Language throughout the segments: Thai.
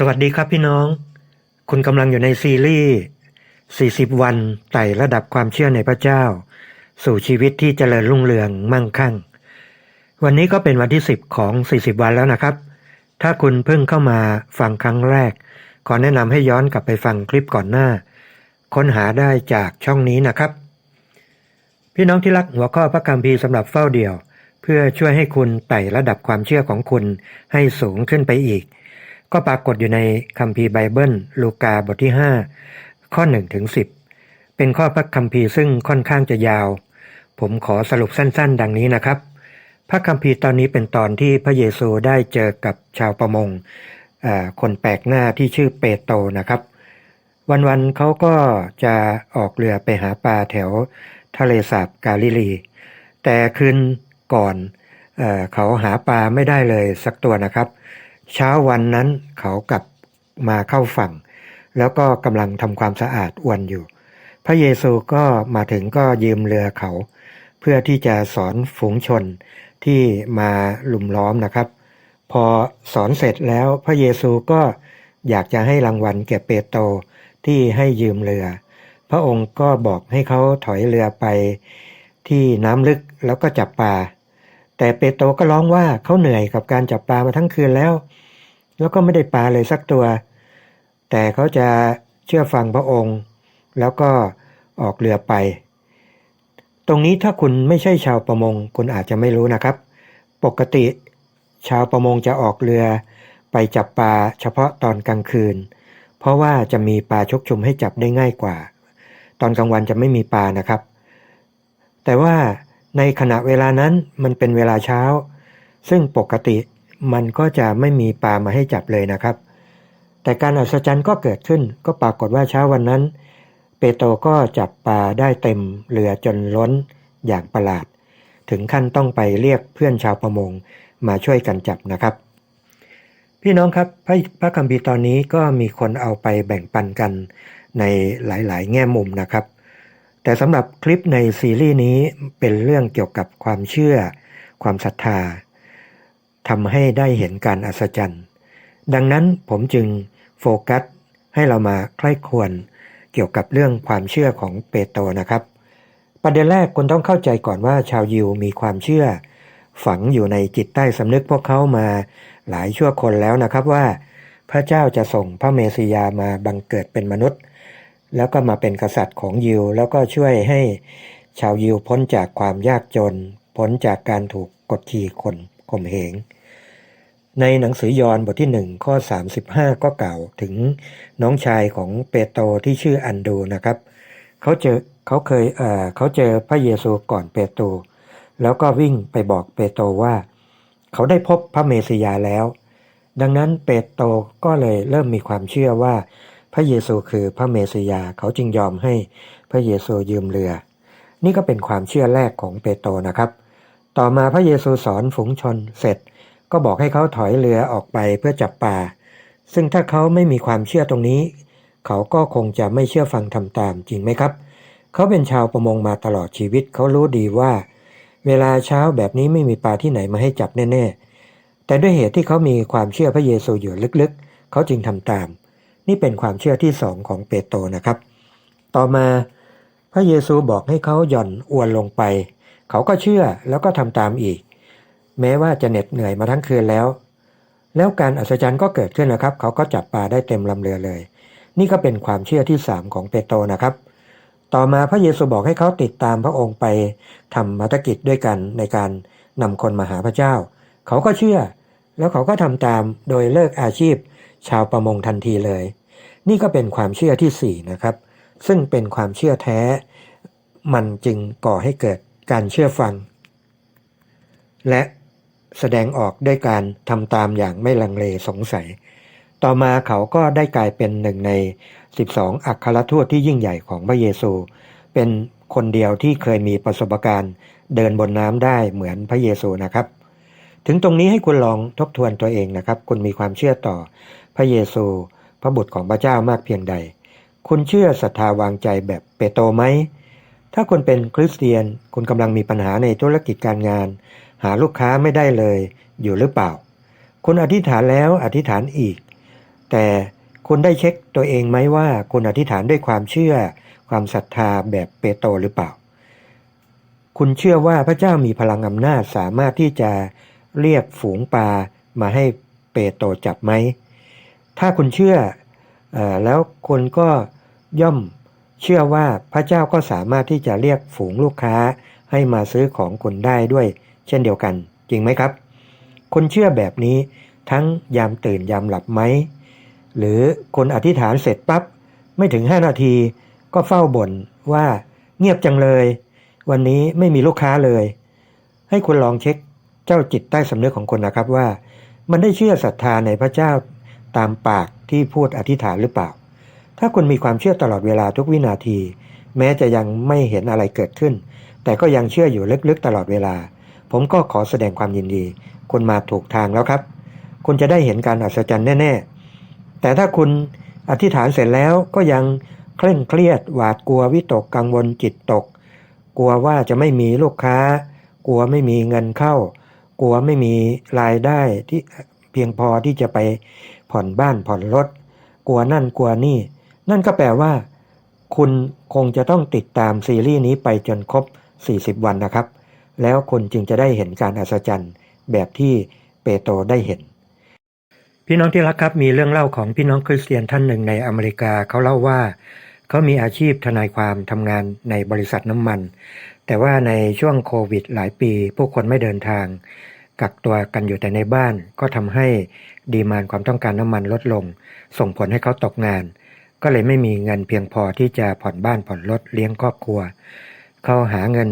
สวัสดีครับพี่น้อง คุณกำลังอยู่ในซีรีส์ 40 วันไต่ระดับความเชื่อในพระเจ้า สู่ชีวิตที่เจริญรุ่งเรืองมั่งคั่ง วันนี้ก็เป็นวันที่ 10 ของ 40 วันแล้วนะครับ ถ้าคุณเพิ่งเข้ามาฟังครั้งแรก ขอแนะนำให้ย้อนกลับไปฟังคลิปก่อนหน้า ค้นหาได้จากช่องนี้นะครับ พี่น้องที่รักหัวข้อพระคัมภีร์สำหรับเฝ้าเดี่ยว เพื่อช่วยให้คุณไต่ระดับความเชื่อของคุณให้สูงขึ้นไปอีก ก็ปรากฏอยู่ในคัมภีร์ไบเบิลลูกาบทที่ 5 ข้อ1ถึง10 เป็นข้อพระคัมภีร์ซึ่งค่อนข้างจะยาว ผมขอสรุปสั้นๆ ดังนี้นะครับ พระคัมภีร์ตอนนี้เป็นตอนที่พระเยซูได้เจอกับชาวประมงคนแปลกหน้าที่ชื่อเปโตรนะครับ วันๆเขาก็จะออกเรือไปหาปลาแถวทะเลสาบกาลิลี แต่คืนก่อนเอเขาหาปลาไม่ได้เลยสักตัวนะครับ เช้าวันนั้นเขากลับมาเข้าฝั่ง แล้วก็กำลังทำความสะอาดอวนอยู่ พระเยซูก็มาถึงก็ยืมเรือเขา เพื่อที่จะสอนฝูงชนที่มาลุมล้อมนะครับ พอสอนเสร็จแล้วพระเยซูก็อยากจะให้รางวัลแก่เปโตรที่ให้ยืมเรือ พระองค์ก็บอกให้เขาถอยเรือไปที่น้ำลึกแล้วก็จับปลาแต่เปโตรก็ร้องว่าเขาเหนื่อยกับการจับปลามาทั้งคืนแล้ว แล้วก็ไม่ได้ปลาเลยสักตัว แต่เขาจะเชื่อฟังพระองค์ แล้วก็ออกเรือไป ตรงนี้ถ้าคุณไม่ใช่ชาวประมง คุณอาจจะไม่รู้นะครับ ปกติชาวประมงจะออกเรือไปจับปลาเฉพาะตอนกลางคืน เพราะว่าจะมีปลาชกชุมให้จับได้ง่ายกว่า ตอนกลางวันจะไม่มีปลานะครับ แต่ว่าในขณะเวลานั้นมันเป็นเวลาเช้า ซึ่งปกติ มันก็จะไม่มีปลามาให้จับเลยนะครับ แต่การอัศจรรย์ก็เกิดขึ้น ก็ปรากฏว่าเช้าวันนั้น เปโตรก็จับปลาได้เต็มเรือจนล้นอย่างประหลาด ถึงขั้นต้องไปเรียกเพื่อนชาวประมงมาช่วยกันจับนะครับ พี่น้องครับพระพระคัมภีร์ตอนนี้ก็มีคนเอาไปแบ่งปันกันในหลาย ๆ แง่มุมนะครับ แต่สำหรับคลิปในซีรีส์นี้เป็นเรื่องเกี่ยวกับความเชื่อ ความศรัทธา ทำให้ได้เห็นการอัศจรรย์ ดังนั้นผมจึงโฟกัสให้เรามาใคร่ควรเกี่ยวกับเรื่องความเชื่อของเปโตรนะครับ ประเด็นแรกคุณต้องเข้าใจก่อนว่าชาวยิวมีความเชื่อ ฝังอยู่ในจิตใต้สำนึกพวกเขามาหลายชั่วคนแล้วนะครับว่า พระเจ้าจะส่งพระเมสสิยามาบังเกิดเป็นมนุษย์ แล้วก็มาเป็นกษัตริย์ของยิว แล้วก็ช่วยให้ชาวยิวพ้นจากความยากจน พ้นจากการถูกกดขี่คนข่มเหง ในหนังสือยอห์นบทที่1ข้อ35 ก็กล่าวถึงน้องชายของเปโตรที่ชื่ออันดูนะครับเขาเจอเขาเคยเอ่อเขาเจอพระเยซูก่อนเปโตรแล้วก็วิ่งไปบอกเปโตรว่า เขาได้พบพระเมสสิยาแล้ว ดังนั้นเปโตรก็เลยเริ่มมีความเชื่อว่า พระเยซูคือพระเมสสิยาเขาจึงยอมให้พระเยซูยืมเรือ นี่ก็เป็นความเชื่อแรกของเปโตรนะครับ ต่อมาพระเยซูสอนฝูงชนเสร็จ ก็บอกให้เขาถอยเรือออกไปเพื่อจับปลา ซึ่งถ้าเขาไม่มีความเชื่อตรงนี้ เขาก็คงจะไม่เชื่อฟังทำตามจริงไหมครับ เขาเป็นชาวประมงมาตลอดชีวิต เขารู้ดีว่า เวลาเช้าแบบนี้ไม่มีปลาที่ไหนมาให้จับแน่ ๆ แต่ด้วยเหตุที่เขามีความเชื่อพระเยซูอยู่ลึกๆ เขาจึงทำตาม นี่เป็นความเชื่อที่สองของเปโตรนะครับ ต่อมาพระเยซูบอกให้เขาหย่อนอวนลงไป เขาก็เชื่อแล้วก็ทำตามอีก แม้ว่าจะเหน็ดเหนื่อยมาทั้งคืนแล้ว แล้วการอัศจรรย์ก็เกิดขึ้นนะครับ เขาก็จับปลาได้เต็มลำเรือเลย นี่ก็เป็นความเชื่อที่สามของเปโตรนะครับ ต่อมาพระเยซูบอกให้เขาติดตามพระองค์ไปทำมัตกิจด้วยกันในการนำคนมาหาพระเจ้า เขาก็เชื่อ แล้วเขาก็ทำตามโดยเลิกอาชีพ ชาวประมงทันทีเลย นี่ก็เป็นความเชื่อที่สี่นะครับ ซึ่งเป็นความเชื่อแท้ มันจึงก่อให้เกิดการเชื่อฟัง และ แสดงออกด้วยการทำตามอย่างไม่ลังเลสงสัย ต่อมาเขาก็ได้กลายเป็นหนึ่งใน 12 อัครทูตที่ยิ่งใหญ่ของพระเยซู เป็นคนเดียวที่เคยมีประสบการณ์เดินบนน้ำได้เหมือนพระเยซูนะครับ ถึงตรงนี้ให้คุณลองทบทวนตัวเองนะครับ คุณมีความเชื่อต่อพระเยซู พระบุตรของพระเจ้ามากเพียงใด คุณเชื่อศรัทธาวางใจแบบเปโตรไหมถ้าคุณเป็นคริสเตียน คุณกำลังมีปัญหาในธุรกิจการงาน หาลูกค้าไม่ได้เลยอยู่หรือเปล่า คุณอธิษฐานแล้วอธิษฐานอีก แต่คุณได้เช็คตัวเองไหมว่า คุณอธิษฐานด้วยความเชื่อ ความศรัทธาแบบเปโตรหรือเปล่า คุณเชื่อว่าพระเจ้ามีพลังอำนาจสามารถที่จะเรียกฝูงปลามาให้เปโตรจับไหม ถ้าคุณเชื่ออแล้วคุณก็ย่อมเชื่อว่าพระเจ้าก็สามารถที่จะเรียกฝูงลูกค้าให้มาซื้อของคุณได้ด้วย เช่นเดียวกัน จริงไหมครับคุณเชื่อแบบนี้ทั้งยามตื่นยามหลับไหม หรือคนอธิษฐานเสร็จปั๊บไม่ถึง 5 นาทีก็เฝ้าบ่นว่าเงียบจังเลย วันนี้ไม่มีลูกค้าเลย ให้คุณลองเช็คเจ้าจิตใต้สำนึกของคนนะครับว่า มันได้เชื่อศรัทธาในพระเจ้าตามปากที่พูดอธิษฐานหรือเปล่า ถ้าคุณมีความเชื่อตลอดเวลาทุกวินาที แม้จะยังไม่เห็นอะไรเกิดขึ้น แต่ก็ยังเชื่ออยู่ลึกๆตลอดเวลา ผมก็ขอแสดงความยินดี คุณมาถูกทางแล้วครับ คุณจะได้เห็นการอัศจรรย์แน่ ๆ แต่ถ้าคุณอธิษฐานเสร็จแล้วก็ยังเคร่งเครียดหวาดกลัววิตกกังวลจิตตก กลัวว่าจะไม่มีลูกค้า กลัวไม่มีเงินเข้า กลัวไม่มีรายได้ที่เพียงพอที่จะไปผ่อนบ้านผ่อนรถ กลัวนั่นกลัวนี่ นั่นก็แปลว่า คุณคงจะต้องติดตามซีรีส์นี้ไปจนครบ 40 วันนะครับ แล้วคุณจึงจะได้เห็นการอัศจรรย์แบบที่เปโตรได้เห็น พี่น้องที่รักครับมีเรื่องเล่าของพี่น้องคริสเตียนท่านหนึ่งในอเมริกาเขาเล่าว่าเขามีอาชีพทนายความทำงานในบริษัทน้ำมัน แต่ว่าในช่วงโควิดหลายปี ผู้คนไม่เดินทาง กักตัวกันอยู่แต่ในบ้านก็ทำให้ดีมานความต้องการน้ำมันลดลง ส่งผลให้เขาตกงาน ก็เลยไม่มีเงินเพียงพอที่จะผ่อนบ้านผ่อนรถเลี้ยงครอบครัว เขาหาเงิน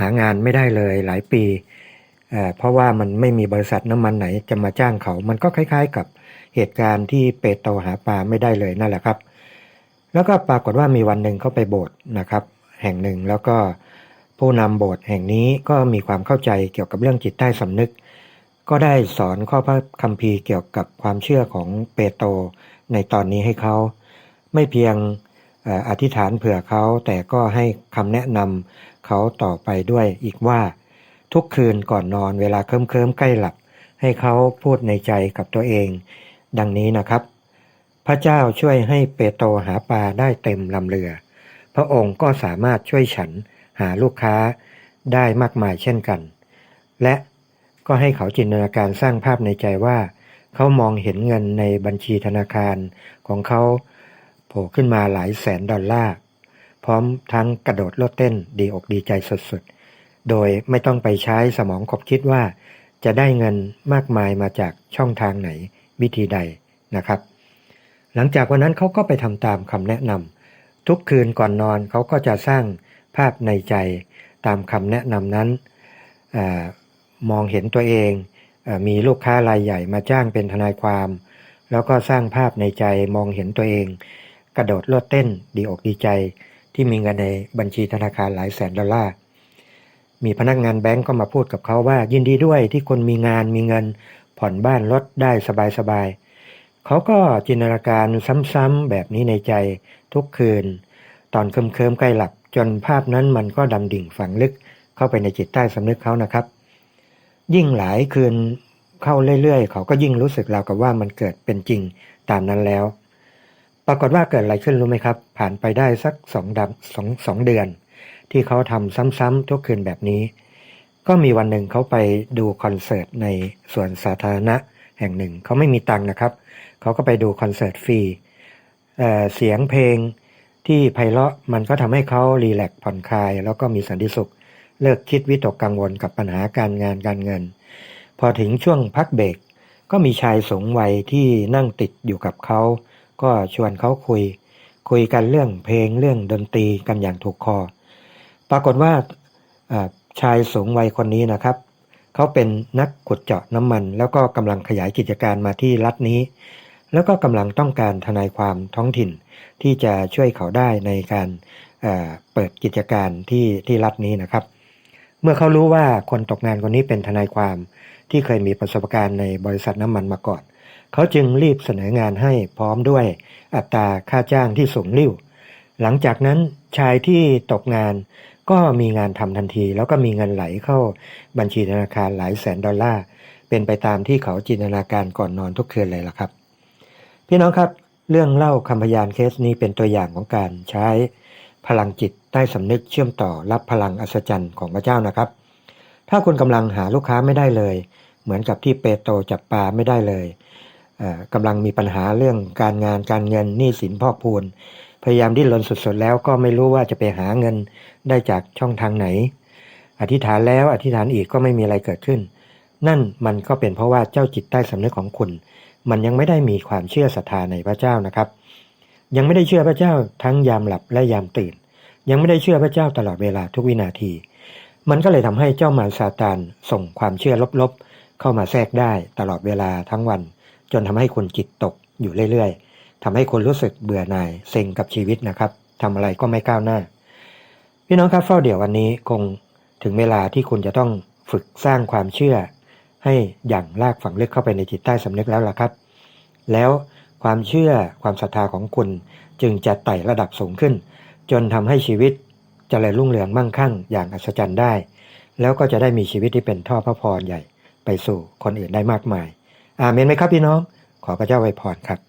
หางานไม่ได้เลยหลายปีเเพราะว่ามันไม่มีบริษัทน้ำมันไหนจะมาจ้างเขา มันก็คล้าย ๆ กับเหตุการณ์ที่เปโตรหาปลาไม่ได้เลยนั่นแหละครับ แล้วก็ปรากฏว่ามีวันหนึ่งเขาไปโบสถ์นะครับ แห่งหนึ่งแล้วก็ผู้นำโบสถ์แห่งนี้ก็มีความเข้าใจเกี่ยวกับเรื่องจิตใต้สำนึก ก็ได้สอนข้อพระคัมภีร์เกี่ยวกับความเชื่อของเปโตรในตอนนี้ให้เขา ไม่เพียงอธิษฐานเผื่อเขาแต่ก็ให้คำแนะนำ เขาต่อไปด้วยอีกว่า ทุกคืนก่อนนอนเวลาเคลิ้มๆใกล้หลับ ให้เขาพูดในใจกับตัวเอง ดังนี้นะครับ พระเจ้าช่วยให้เปโตรหาปลาได้เต็มลำเรือ พระองค์ก็สามารถช่วยฉันหาลูกค้าได้มากมายเช่นกัน และก็ให้เขาจินตนาการสร้างภาพในใจว่า เขามองเห็นเงินในบัญชีธนาคารของเขาโผล่ขึ้นมาหลายแสนดอลลาร์ พร้อมทั้งกระโดดโลดเต้นดีอกดีใจสุดๆ โดยไม่ต้องไปใช้สมองคบคิดว่า จะได้เงินมากมายมาจากช่องทางไหนวิธีใดนะครับ หลังจากวันนั้นเขาก็ไปทำตามคำแนะนำทุกคืนก่อนนอนเขาก็จะสร้างภาพในใจตามคำแนะนำนั้นอมองเห็นตัวเองอมีลูกค้ารายใหญ่มาจ้างเป็นทนายความ แล้วก็สร้างภาพในใจมองเห็นตัวเอง กระโดดโลดเต้นดีอกดีใจ ที่มีเงินในบัญชีธนาคารหลายแสนดอลลาร์ มีพนักงานแบงก์ก็มาพูดกับเขาว่ายินดีด้วยที่คนมีงานมีเงิน ผ่อนบ้านรถได้สบายๆเขาก็จินตนาการซ้ำๆแบบนี้ในใจทุกคืน ตอนเคิมๆใกล้หลับจนภาพนั้นมันก็ดำดิ่งฝังลึกเข้าไปในจิตใต้สำนึกเขานะครับ ยิ่งหลายคืนเข้าเรื่อยๆ เขาก็ยิ่งรู้สึกราวกับว่ามันเกิดเป็นจริงตามนั้นแล้ว ปรากฏว่าเกิดอะไรขึ้นรู้ไหมครับ ผ่านไปได้สักสองดสองสองเดือน ที่เขาทำซ้ำๆทุกคืนแบบนี้ ก็มีวันหนึ่งเขาไปดูคอนเสิร์ตในสวนสาธารณะแห่งหนึ่ง เขาไม่มีตังค์นะครับ เขาก็ไปดูคอนเสิร์ตฟรีเเสียงเพลงที่ไพเราะมันก็ทำให้เขารีแลกซ์ผ่อนคลาย แล้วก็มีสันติสุข เลิกคิดวิตกกังวลกับปัญหาการงานการเงิน พอถึงช่วงพักเบรกก็มีชายสูงวัยที่นั่งติดอยู่กับเขา ก็ชวนเขาคุย คุยกันเรื่องเพลงเรื่องดนตรีกันอย่างถูกคอ ปรากฏว่าชายสูงวัยคนนี้นะครับ เขาเป็นนักขุดเจาะน้ำมัน แล้วก็กำลังขยายกิจการมาที่รัฐนี้ แล้วก็กำลังต้องการทนายความท้องถิ่น ที่จะช่วยเขาได้ในการเเปิดกิจการที่ที่รัฐนี้นะครับ เมื่อเขารู้ว่าคนตกงานคนนี้เป็นทนายความที่เคยมีประสบการณ์ในบริษัทน้ำมันมาก่อน เขาจึงรีบเสนองานให้พร้อมด้วยอัตราค่าจ้างที่สูงลิ่วหลังจากนั้นชายที่ตกงานก็มีงานทำทันที แล้วก็มีเงินไหลเข้าบัญชีธนาคารหลายแสนดอลลาร์ เป็นไปตามที่เขาจินตนาการก่อนนอนทุกคืนเลยล่ะครับ พี่น้องครับเรื่องเล่าคำพยานเคสนี้เป็นตัวอย่างของการใช้พลังจิตใต้สำนึกเชื่อมต่อรับพลังอัศจรรย์ของพระเจ้านะครับ ถ้าคุณกำลังหาลูกค้าไม่ได้เลย เหมือนกับที่เปโตรจับปลาไม่ได้เลย กำลังมีปัญหาเรื่องการงานการเงินหนี้สินพอกพูน พยายามดิ้นรนสุดๆแล้วก็ไม่รู้ว่าจะไปหาเงินได้จากช่องทางไหน อธิษฐานแล้วอธิษฐานอีกก็ไม่มีอะไรเกิดขึ้น นั่นมันก็เป็นเพราะว่าเจ้าจิตใต้สำนึกของคุณ มันยังไม่ได้มีความเชื่อศรัทธาในพระเจ้านะครับ ยังไม่ได้เชื่อพระเจ้าทั้งยามหลับและยามตื่น ยังไม่ได้เชื่อพระเจ้าตลอดเวลาทุกวินาที มันก็เลยทำให้เจ้ามารซาตานส่งความเชื่อลบๆเข้ามาแทรกได้ตลอดเวลาทั้งวัน จนทำให้คุณจิตตกอยู่เรื่อยๆทำให้คุณรู้สึกเบื่อหน่ายเซ็งกับชีวิตนะครับทำอะไรก็ไม่ก้าวหน้า พี่น้องครับเฝ้าเดี๋ยววันนี้คงถึงเวลาที่คุณจะต้องฝึกสร้างความเชื่อ ให้อย่างลากฝังลึกเข้าไปในจิตใต้สำนึกแล้วล่ะครับ แล้วความเชื่อความศรัทธาของคุณจึงจะไต่ระดับสูงขึ้น จนทำให้ชีวิตเจริญรุ่งเรืองมั่งคั่งอย่างอัศจรรย์ได้ แล้วก็จะได้มีชีวิตที่เป็นท่อพระพรใหญ่ไปสู่คนอื่นได้มากมาย อาเมนไหมครับพี่น้อง ขอพระเจ้าไว้พรครับ